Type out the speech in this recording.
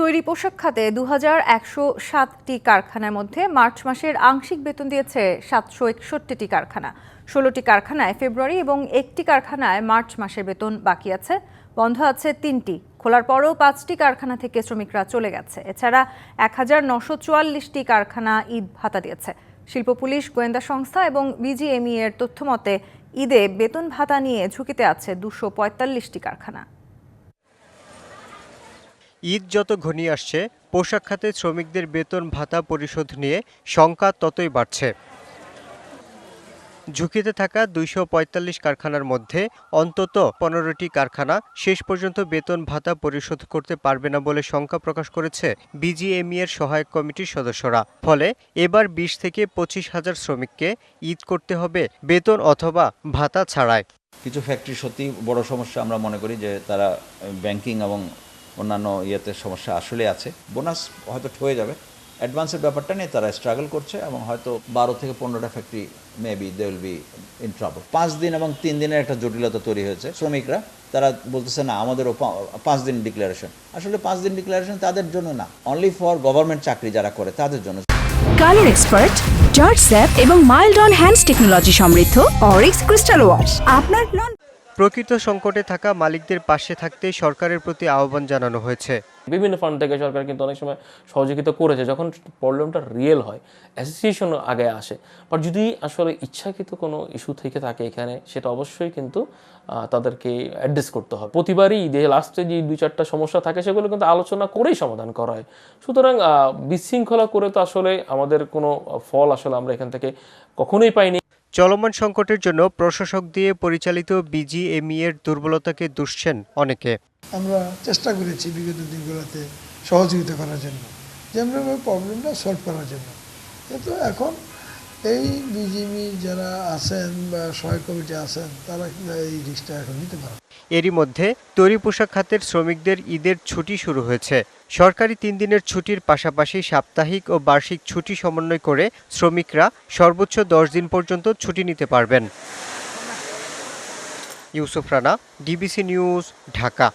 তৈরি পোশাক খাতে দু সাতটি কারখানার মধ্যে মার্চ মাসের আংশিক বেতন দিয়েছে সাতশো একষট্টিটি কারখানা। ষোলোটি কারখানায় ফেব্রুয়ারি এবং একটি কারখানায় মার্চ মাসের বেতন বাকি আছে, বন্ধ আছে তিনটি। খোলার পরও পাঁচটি কারখানা থেকে শ্রমিকরা চলে গেছে। এছাড়া এক হাজার নশো চুয়াল্লিশটি কারখানা ঈদ ভাতা দিয়েছে। শিল্প পুলিশ, গোয়েন্দা সংস্থা এবং বিজিএমই এর তথ্য মতে ঈদে বেতন ভাতা নিয়ে ঝুঁকিতে আছে দুশো পঁয়তাল্লিশটি কারখানা। ঈদ যত ঘনিয়ে আসছে, পোশাক খাতে শ্রমিকদের বেতন ভাতা পরিশোধ নিয়ে শঙ্কা ততই বাড়ছে। ঝুঁকিতে থাকা দুইশো পঁয়তাল্লিশ কারখানার মধ্যে অন্তত পনেরোটি কারখানা শেষ পর্যন্ত বেতন ভাতা পরিশোধ করতে পারবে না বলে শঙ্কা প্রকাশ করেছে বিজিএমই এর সহায়ক কমিটির সদস্যরা। ফলে এবার বিশ থেকে পঁচিশ হাজার শ্রমিককে ঈদ করতে হবে বেতন অথবা ভাতা ছাড়ায় কিছু ফ্যাক্টরি সত্যি বড় সমস্যা আমরা মনে করি যে তারা ব্যাংকিং এবং অন্যান্য ইয়েতে সমস্যা আসলে আছে। বোনাস হয়তো হয়ে যাবে। অ্যাডভান্সের ব্যাপারটা নিয়ে তারা স্ট্রাগল করছে এবং হয়তো বারো থেকে পনেরোটা factory maybe they will be in trouble পাঁচ দিন এবং তিন দিনের একটা জটিলতা তৈরি হয়েছে। শ্রমিকরা, তারা বলতেছে, না, আমাদেরও পাঁচ দিন ডিক্লারেশন আসলে পাঁচ দিন ডিক্লারেশন তাদের জন্য না। অনলি ফর গভর্নমেন্ট চাকরি যারা করে, তাদের জন্য। কালার এক্সপার্ট জর্জ স্যাপ এবং মাইল্ড অন হ্যান্ডস টেকনোলজি সমৃদ্ধ অরিক্স ক্রিস্টাল ওয়াশ আপনার প্রকৃত সংকটে থাকা মালিকদের পাশে থাকতে সরকারের প্রতি আহ্বান জানানো হয়েছে। বিভিন্ন ফান্ড থেকে সরকার কিন্তু অনেক সময় সহযোগিতা করেছে। যখন প্রবলেমটা রিয়েল হয় অ্যাসোসিয়েশন আগে আসে। বাট যদি আসলে ইচ্ছাকৃত কোনো ইস্যু থেকে থাকে এখানে, সেটা অবশ্যই কিন্তু তাদেরকে অ্যাড্রেস করতে হবে। প্রতিবারই ঈদে লাস্টে যে দুই চারটা সমস্যা থাকে, সেগুলো কিন্তু আলোচনা করেই সমাধান করা হয়। সুতরাং বিশৃঙ্খলা করে তো আসলে আমাদের কোনো ফল আসলে আমরা এখান থেকে কখনোই পাইনি। চলমান সংকটের জন্য প্রশাসক দিয়ে পরিচালিত বিজিএমই এর দুর্বলতাকে দুষছেন অনেকে। আমরা চেষ্টা করেছি বিগত দিনগুলোতে সহযোগিতা করার জন্য। যেমনভাবে প্রবলেমটা সলভ করার জন্য। কিন্তু এখন এই বিজিবি যারা আছেন বা সহায়ক কমিটি আছেন, তারা এই রিস্কটা এখন নিতে পারে না। এরই মধ্যে তৈরি পোশাক খাতের শ্রমিকদের ঈদের ছুটি শুরু হয়েছে। সরকারি তিন দিনের ছুটির পাশাপাশি সাপ্তাহিক ও বার্ষিক ছুটি সমন্বয় করে শ্রমিকরা সর্বোচ্চ দশ দিন পর্যন্ত ছুটি নিতে পারবেন। Yusuf Rana, DBC news, Dhaka.